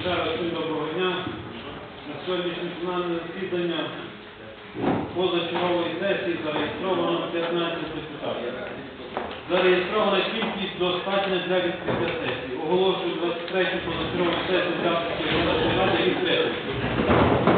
Ще раз всім доброго дня. На сьогоднішнє пленарне засідання позачергової сесії зареєстровано 15 депутатів. Зареєстрована кількість достатня для відкриття сесії. Оголошую 23 позачергову сесію для депутатів відкритою.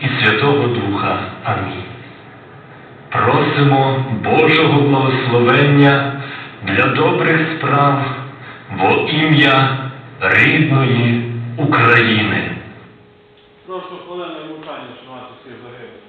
і Святого Духа. Амінь. Просимо Божого благословення для добрих справ во ім'я рідної України. Прошу хвилини мовчання шанувати всіх загиблих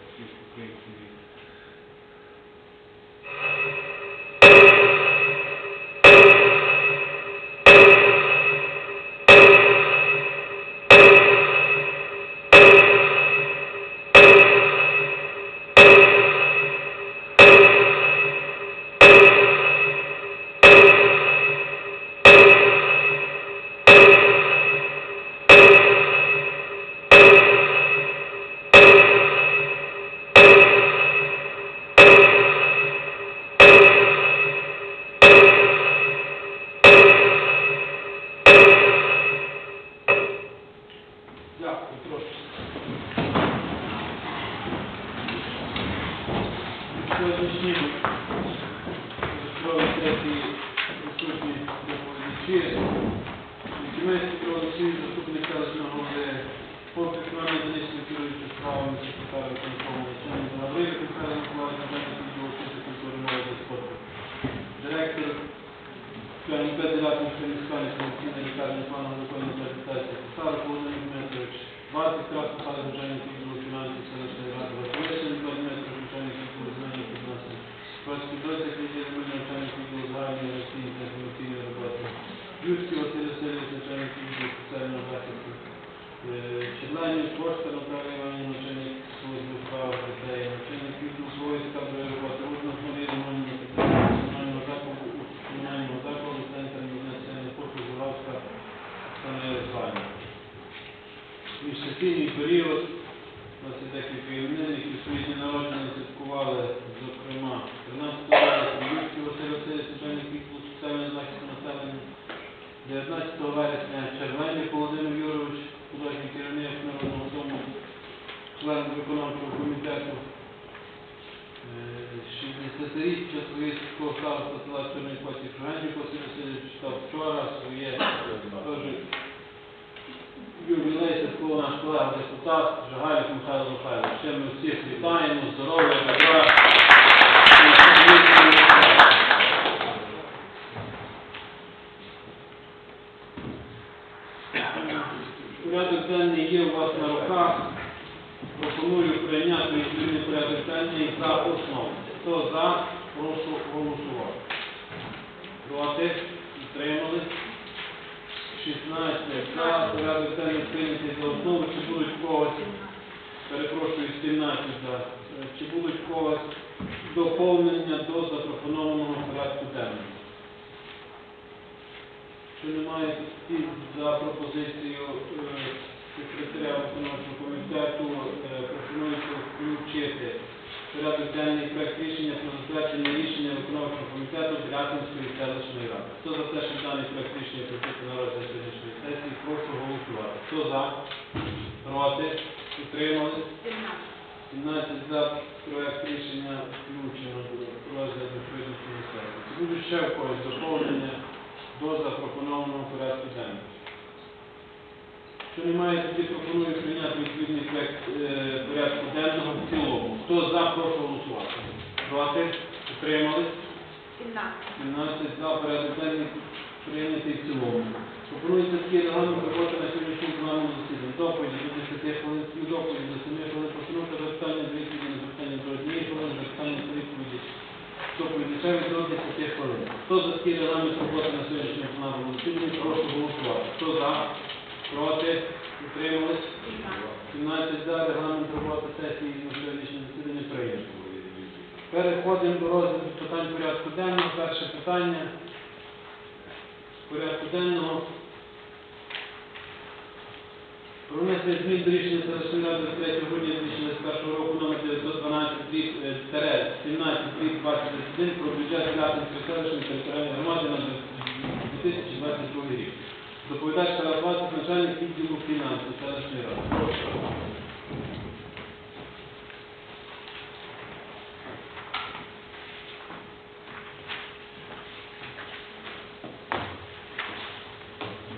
комітету, Е, 60-річчя Совєтського староста села Чорний Потік Франчик Василь Васильович читав вчора своє теж ювілей святкував наш колега депутат Жагалік Михайло Михайлович. Ще ми всіх вітаємо, здоров'я, добра. Порядок денний є у вас на руках. Пропоную прийняти відповідний порядок денний за основу. Хто за, прошу голосувати. Проти? Підтримали? 16 за. Порядок денний прийнятий за основу. Чи будуть когось, перепрошую, 17 за. Чи будуть когось доповнення до запропонованого порядку денного? Що немає за пропозицією е, секретаря виконавчого комітету, е, пропонується включити порядок денний проект рішення про затвердження рішення виконавчого комітету Брятинської селищної ради. Хто за те, щоб даний проект рішення включити на розгляд сьогоднішньої сесії, прошу голосувати. Хто за? Проти? Утримали? 17 за проект рішення включено до розгляду сьогоднішньої сесії. Буде ще в когось доповнення до запропонованого порядку денного? Що немає, тоді пропоную прийняти відповідний проект е, порядку денного в цілому. Хто за, прошу голосувати. Проти? Утримали? 17 за порядок денний прийнятий в цілому. Пропонується такий регламент роботи на сьогоднішньому пленарному засіданні. Доповіді до 10 хвилин, співдоповіді до 7 хвилин, постановка запитання до відповіді на запитання до 1 хвилини, запитання до відповіді. Доповіді ще від до 10 хвилин. Хто за такий регламент роботи на сьогоднішньому пленарному засіданні, прошу голосувати. Хто за? Проти? Утримались? 17 за регламент роботи сесії сьогоднішньому засіданні прийнято. Переходимо до розгляду питань порядку денного. Перше питання порядку денного. Про внесення змін до рішення селищної ради від 3 грудня 2021 року номер 912 дріб, е, 17 21 про бюджет Ляпинської селищної територіальної громади на 2022 рік. Доповідач Тарас Васик, начальник відділу фінансів селищної ради.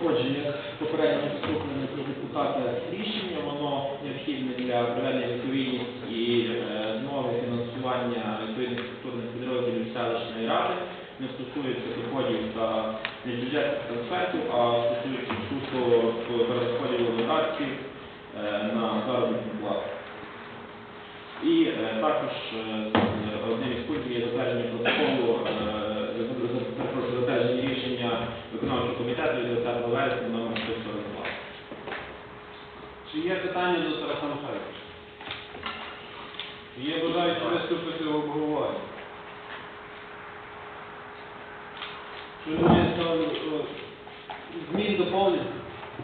Отже, як попередньо вступлене про депутата рішення, воно необхідне для проведення стосується доходів та не бюджетних трансфертів, а стосується суто перерозподілу додатків е, на заробітну плату. І е, також е, одним із пунктів є затвердження протоколу, перепрошую, затвердження рішення виконавчого комітету від 20 вересня номер 142. Чи є питання до Тараса Михайловича? Є бажаючі виступити в обговоренні? Що немає ставлю о, змін доповнень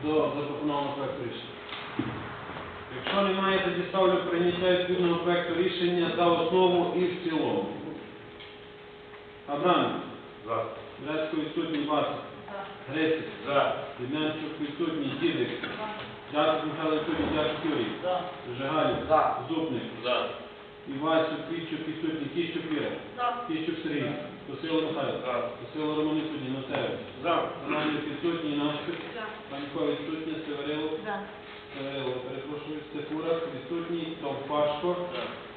до запропонованого проекту рішення? Якщо немає, тоді ставлю прийняття відповідного проекту рішення за основу і в цілому. Абрам. За. Брецько відсутній Васик. Грицик. За. Дем'янчук відсутній Дідик. Дякую, Михайло Відсутній, дякую, Юрій. Жигалів. Зубник. Івасюк, Кіщук, відсутній, Кіщук Віра. Кіщук Сергій. Посило Михайло. Посило Роман відсутній, Носевич. Романів відсутній, Навчик. Панько відсутній, Северило. Северило, перепрошую, Стефурак відсутній, Товпашко.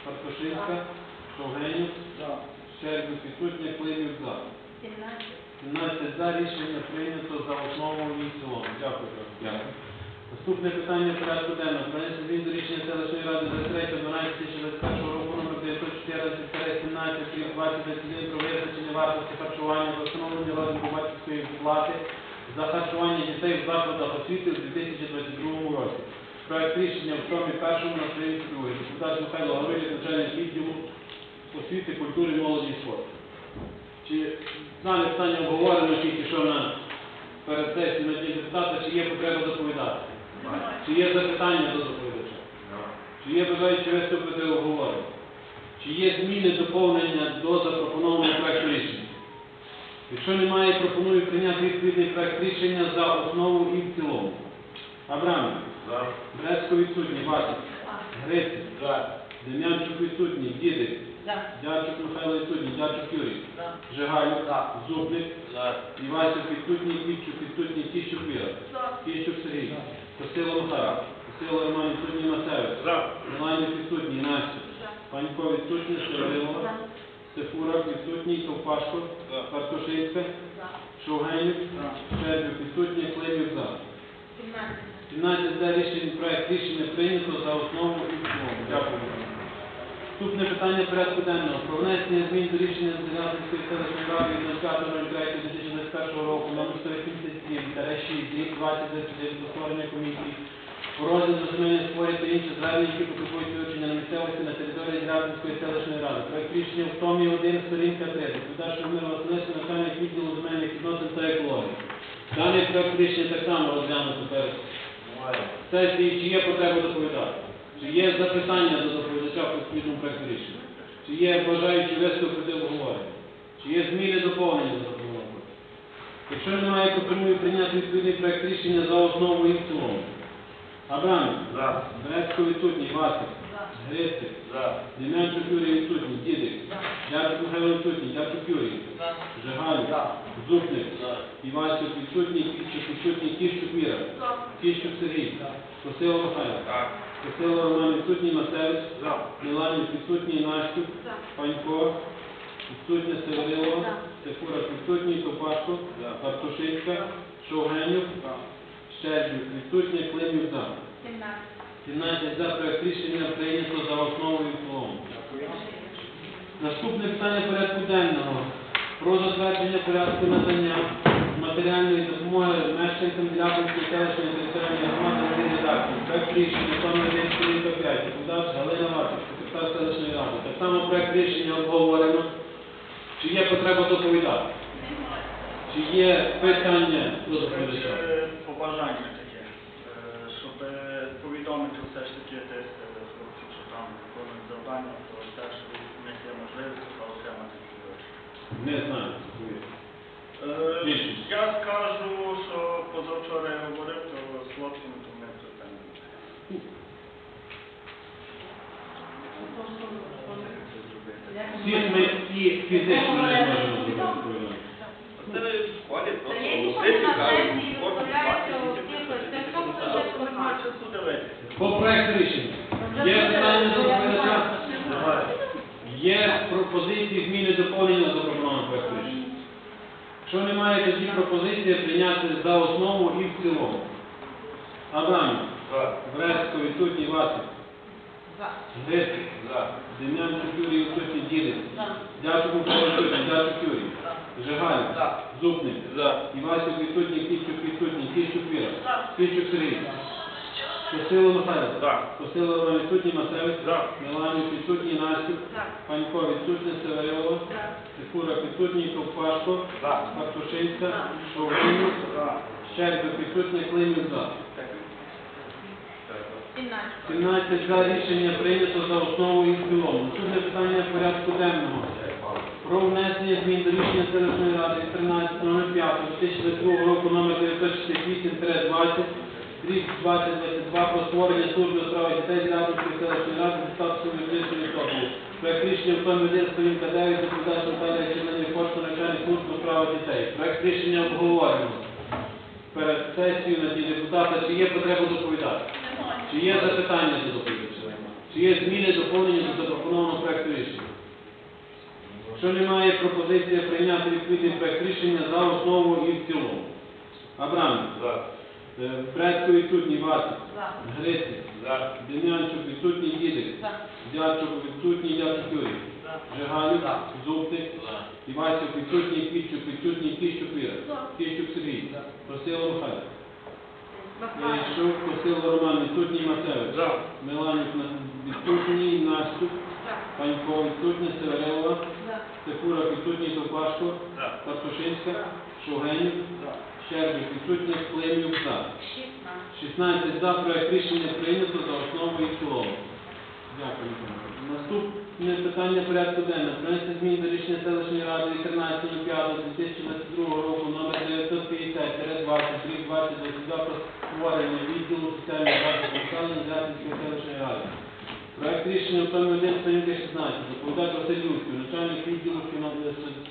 Фартошинська. Шовгенюк. Щербик відсутній, Климів за. 17 за рішення прийнято за основу і цілому. Дякую. Дякую. Наступне питання порядку денного. Принесе змін до рішення селищної ради 23.12.2021 року номер 914 17 крім 2021 про визначення вартості харчування за встановлення розміру батьківської плати за харчування дітей в закладах освіти у 2022 році. Проект рішення в томі першому на сторінці другій. Депутат Михайло Гаврилів, начальник відділу освіти, культури, молоді і спорту. Чи дане питання обговорено тільки що на перед сесією на дні депутата, чи є потреба доповідати? Чи є запитання до доповідача? Чи є бажаючі виступити у обговоренні? Чи є зміни, доповнення до запропонованого проекту рішення? Якщо немає, пропоную прийняти відповідний проект рішення за основу і в цілому. Абрамів. За. Брецько відсутній. Васик. Грицький. За. Дем'янчук відсутній. Дідик. Дячук Михайло відсутній. Дячук Юрій. Жигалюк. Зубник. За. Івасюк відсутній. Івчук відсутній. Кіщук Віра. Кіщук Сергій. Косило Михайло. Косило Роман відсутній. Масевич. За. Меланів відсутній. Настя. Панько відсутній. Шевелило. Стефурак відсутній. Ковпашко. За. Картошинська. Шовгенюк. Щербюк відсутній. Климюк за. 17 за рішення, проект рішення прийнято за основу і в цілому. Дякую. Наступне питання порядку денного. Про внесення змін до рішення Зеленської селищної ради від 05.03.2021 року номер 187 та 6 рік 2029 створення комісії по розгляду земельних спорів та інших звернень, які потребують вивчення на місцевості на території Зрядницької селищної ради. Проект рішення в томі 1, сторінка 3. Доповідач Мир Василевський, начальник відділу земельних відносин та екології. Даний проект рішення так само розглянуто перед сесії, чи є потреба доповідати? Чи є запитання до доповідача по відповідному проекту рішення? Чи є бажаючі виступити в обговоренні? Чи є зміни доповнення до? Якщо немає, пропоную прийняти відповідний проект рішення за основу і в цілому. Абрамів, За. Берецько відсутній, Васик, Грицик, За. Дем'янчук Юрій відсутній, Дідик, Дячук Михайло відсутній, Дячук Юрій, Жигалюк, Зубник, Івасюк відсутній, Кіщук відсутній, Кіщук Віра, Кіщук Сергій, Косило Михайло, Так. Косило Роман відсутній, Масевич, За. Міланів відсутній, Настюк, Панько, відсутня Северилова, Стефурак відсутній, Топашко, За. Партушинська, Шовгенюк, Щербюк відсутній, Климюк за. 17 за проект рішення прийнято за основу і в. Наступне питання порядку денного. Про затвердження порядку надання матеріальної допомоги мешканцям Дяківської селищної територіальної громади на редакції. Проект рішення номер 1 сторінка 5. Галина Ватик, секретар селищної ради. Так само проект рішення обговорено. Чи є потреба доповідати? Чи є питання до доповідача? Побажання таке, е, щоб е, повідомити все ж таки хлопців, що там виконують завдання, то теж у них є можливість отримати гроші. Не знаю. Е, Я скажу, що позавчора я говорив, то з хлопцями, то ми це там. Всі ми всі фізично не можемо зробити. Це в школі просто кажуть. По проекту рішення. Є питання до доповідача? Є пропозиції зміни доповнення до запропонованого проекту рішення. Якщо немає тоді пропозиції прийняти за основу і в цілому. Абрамів, За. Брестко, відсутній Васик, Грицький, За. Дем'янчук Юрій, відсутній Дідик, Дячук Михайло відсутній, Дячук Юрій, Жигаль, Зубник, За. Івасюк відсутній, Кіщук відсутній, Кіщук Віра, Кіщук Сергій, Косило Михайло, За. Косило Роман відсутній, Масевич, За. Меланів відсутній, Настюк, Панько відсутній, Северилова, Сикура відсутній, Ковпашко, За. Мартушинська, Шовгинюк, Щербик відсутній, Климюк за. 17 за рішення прийнято за основу і в цілому. Наступне питання порядку денного. Про внесення змін до рішення селищної ради від 13.05.2022 року номер 968-20 рік 2022 про створення служби у справах дітей Радівської селищної ради статусом юридичної особи. Проект рішення в тому один сторінка 9 депутат Наталія Чернені Кошта начальник служби у справах дітей. Проект рішення обговорено. Перед сесією на ті депутата, чи є потреба доповідати? Чи є запитання до доповідача? Чи є зміни, доповнення до запропонованого проекту рішення? Якщо немає пропозиції прийняти відповідний проект рішення за основу і в цілому. Абрам, За. Предко відсутній Васик, Грицький, За. Дем'янчук відсутній Дідик, Дячук відсутній Дячук Юрій, Жигалюк, Зубник, Івасюк відсутній Кіщук, відсутній Кіщук Віра, Кіщук Сергій, Просило Михайло. Шук, Косило Роман, відсутній Масевич. За. Меланюк відсутній, Настюк, Панько відсутній, Северилова, Стефура відсутній, Топашко, За. Партушинська, Шугенюк, Щербик відсутній, Климюк за. 16 за проект рішення прийнято за основу і цілому. Дякую. Наступне питання порядку денного. Принести змін до рішення селищної ради від 13.05.2022 року номер 950 20 20 про створення відділу соціальної захисту населення Зятинської селищної ради. Проект рішення в 1 сторінки 16. Доповідач Василь Юрський, начальник відділу фіна-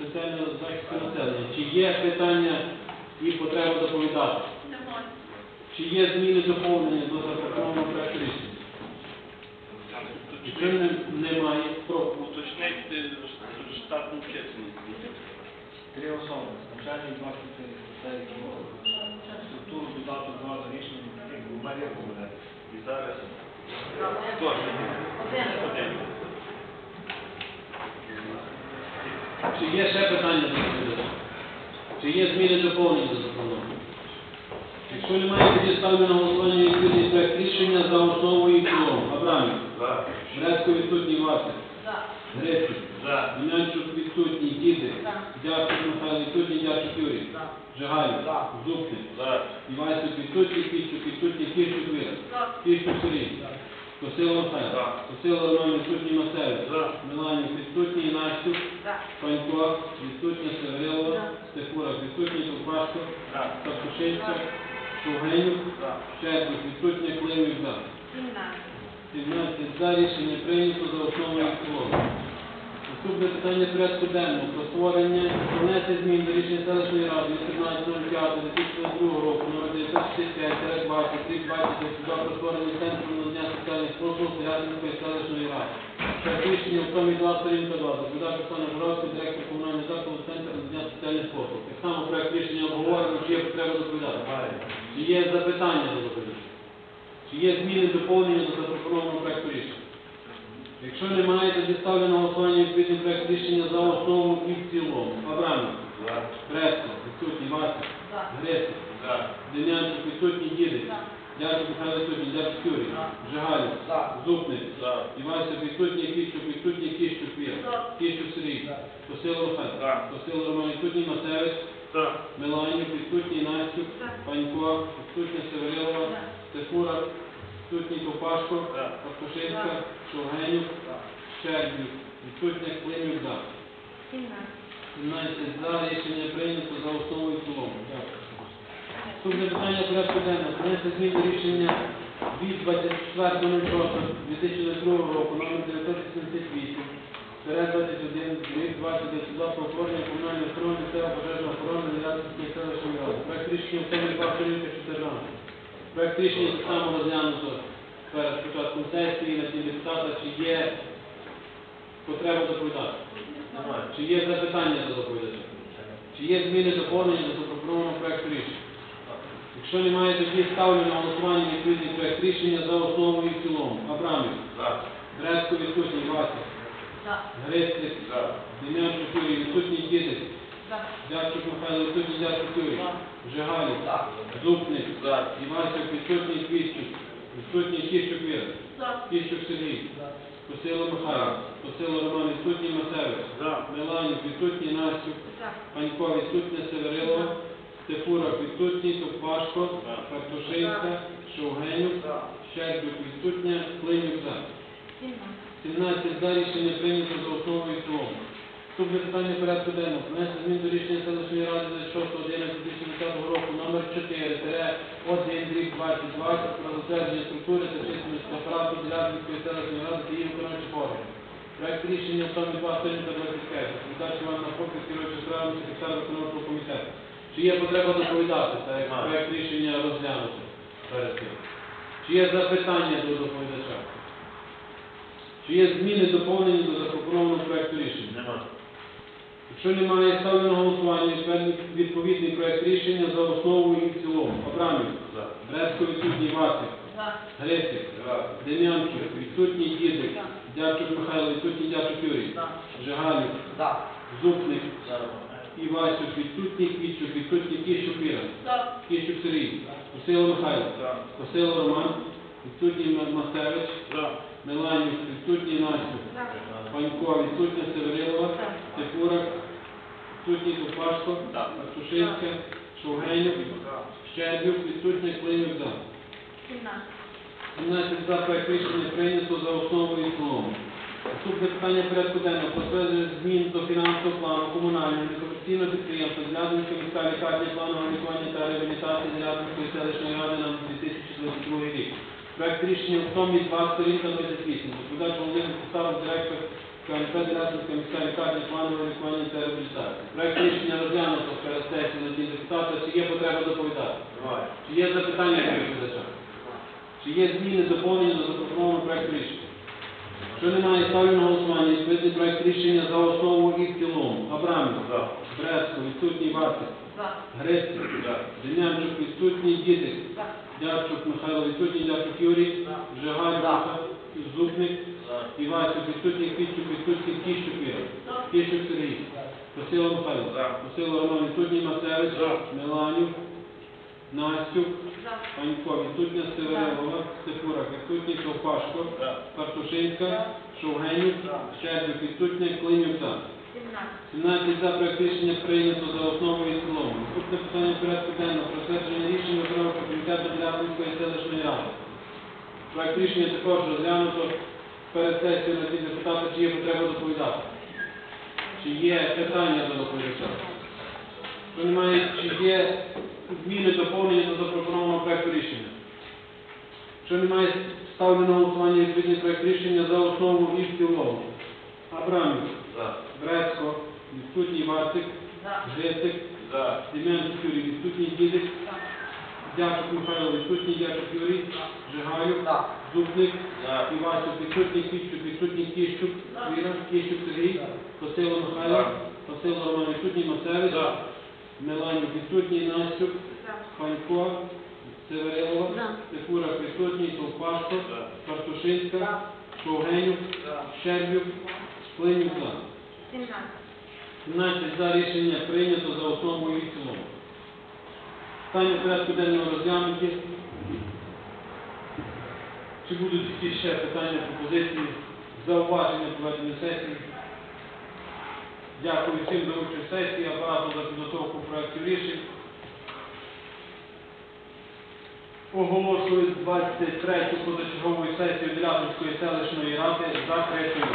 соціального захисту населення. Чи є питання і потреба доповідати? Немає. Чи є зміни доповнення до запропонованого проекту рішення? Якщо не- немає, про Уточнити штатну численність. Три особи. Начальник два спеціалісти. Структуру додати два за рішенням, як у Марія буде. І зараз Хто один. чи є ще питання до доповідача? Чи є зміни доповнення до запропонованого? Якщо немає, тоді ставлю на голосування відповідний проект рішення за основу і в цілому. Абрамів. За. Грецько відсутній Василь. За. Грицький. За. Дем'янчук відсутній. Діди. За. Юрій. Жигаль. Зубкин. Івасюк відсутній. Кіщук відсутній. Кіщук Віра. Кіщук Сергій. Косило Михайло. Косило Роман відсутній Масевич. Меланів відсутній. Настюк. Панько, відсутня Северилова, Да. Стефурак, відсутній Тупашко, За. Савкушинська, Шугенюк, За. Щербик, відсутня Климів, за. Сімнадцять. 17 за рішення прийнято за основу і. Наступне питання порядку денного про створення внести змін до рішення селищної ради від 13.05.2022 року номер 965 20 320 про створення центру надання соціальних послуг Рядинської селищної ради. Проект рішення в томі 2 сторінка 2. Доповідач Оксана директор комунального закладу Центр надання соціальних послуг. Так само проект рішення обговорено, чи є потреба доповідати. Чи є запитання до доповідача? Чи є зміни доповнення до запропонованого проекту рішення? Якщо немає, тоді ставлю на голосування відповідний проект рішення за основу і в цілому. Абрамів, За. Креско, відсутній, Вася, За. Дем'янчик, відсутній, Дідик. Дякую, Михайло відсутній, Дякую, Юрій, Жигалів, Зубник. Івасик, відсутній, Кіщук, відсутній, Кіщук, Вір. Кіщук, Сергій, Косило, Михайло, За. Роман, відсутній, Масевич. Меланів, відсутній, Настюк, Панько, відсутня, Северилова, За. Стефура, відсутній, Топашко. Пастушинська, Шовгенюк, Щербів, відсутня, Климів, за. Сімнадцять. 17 за рішення прийнято за основу і цілому. Дякую. Наступне питання порядку денного. Принести змін до рішення від 24.06.2022 року номер 978 21 рік 22 про оформлення комунальної охорони місцевого пожежної охорони Нерядської селищної ради. Проект рішення в темі 2 сторінка 14. Проект рішення так само розглянуто перед початком сесії на ті депутата, чи є потреба доповідати. Немає. Чи є запитання до доповідача? Чи є зміни доповнення до запропонованого проекту рішення? Якщо немає, тоді ставлю на голосування відповідний проект рішення за основу і в цілому. Абрамів, За. Грецько відсутній, Вася, За. Грицький. Дем'янчук Юрій, відсутній Дідик, Дячук Михайло, Юрій, Жигалів, За. Зубник, За. Івасик, відсутній Квіщук, відсутній Кіщук Віра, За. Кіщук Сергій, Косило Михайло, Косило Роман, відсутній Масевич. Меланів, відсутній Настюк. Панько. Відсутня Северилова, Стефурак відсутній, Топашко, За. Картушинська, Шовгенюк, За. Щербик відсутня, Клинюк за. Сімнадцять. 17 за рішення прийнято за основу і в цілому. Наступне питання порядку денного. Внести змін до рішення селищної ради 26.11.2010 року номер 4 1 рік 2020 про затвердження структури та численності апарату Ділянської селищної ради та її виконавчих органів. Проект рішення в тому 2 сторінка 25. Передача Івана Попів, керуючий справами, секретар виконавчого комітету. Чи є потреба доповідати, так як проект рішення розглянути перед тим? Чи є запитання до доповідача? Чи є зміни доповнені до запропонованого проекту рішення? Нема. Якщо немає, ставлю на голосування відповідний- відповідний проект рішення за основу і в цілому. Абрамів, За. Брецько відсутній Васик, За. Дем'янчук, відсутній Дідик, За. Дячук Михайло, відсутній Дячук Юрій, За. Жигалів, За. Зубник, Івасюк, відсутній Кіщук, відсутній Кіщук Віра, За. Кіщук Сергій, Косило Михайло, За. Косило Роман, відсутній Ма- Меланів, відсутній Настюк, Панько, відсутня Северилова, За. Стефурак, відсутній Тупашко. Артушинська, Шовгенюк, За. Щербюк, відсутня Климюк, за. Сімнадцять. 17 за проект рішення прийнято за основу і цілому. Наступне питання порядку денного про змін до фінансового плану комунального некомерційного підприємства Злядинська міська лікарня планового лікування та реабілітації Злядинської селищної ради на 2022 рік. Проект рішення в томі 2 сторінка 28. Доповідач Володимир Поставок, директор КНП Злядинська міська лікарня планового лікування та реабілітації. Проект рішення розглянуто перед сесією на дні депутата. Чи є потреба доповідати? Чи є запитання до доповідача? Чи є зміни доповнення до запропонованого проекту рішення? Що немає, ставлю на голосування відповідний проект рішення за основу і в цілому. Абрамів. Брецько, відсутній Вартик. За. Грецький. Дем'янчук, відсутній Дідик. За. Дячук Михайло, відсутній Дячук Юрій. Жигаль, Зубник. Івасюк, відсутній Кіщук, відсутній Кіщук Ігор. Кіщук Сергій. Васило Михайло. Васило Роман, відсутній Мацевич. Меланюк. Настюк. За. Панько, відсутня Северелова, Степурак, відсутній Ковпашко, Картушинська, Шовгенюк, Щербик, відсутня Клинюк за. 17. 17 за проект рішення прийнято за основу і цілому. Наступне питання порядку денного про рішення окремого комітету Делятинської селищної ради. Проект рішення також розглянуто перед сесією на ці депутати, чи є потреба доповідати. Чи є питання до доповідача? Що немає, чи є зміни доповнення до запропонованого проекту рішення? Що немає, ставлю на голосування відповідний проект рішення за основу і в цілому. Абрамів. Брецько, відсутній Вартик, За. Грицик, Дем'ян Юрій, відсутній Дідик, Дячук Михайло, відсутній Дячук Юрій, Жигалю, Зубник, Івасюк, відсутній Кіщук, відсутній Кіщук, Віра, Кіщук Сергій, Васило Михайло, Васило Роман, відсутній Мацевич, Меланюк, відсутній Настюк, За. Панько, Северилова, За. Степурак, відсутній Товпашко, Картушинська, Шовгенюк, Щербюк, За. 17. 17 за рішення прийнято за основу і в цілому. Питання порядку денного розглянуті. Чи будуть якісь ще питання, пропозиції, зауваження проведення сесії? Дякую всім за участь сесії, апарату за підготовку проєктів рішень. Оголошую 23 позачергову сесію Делятинської селищної ради закритою.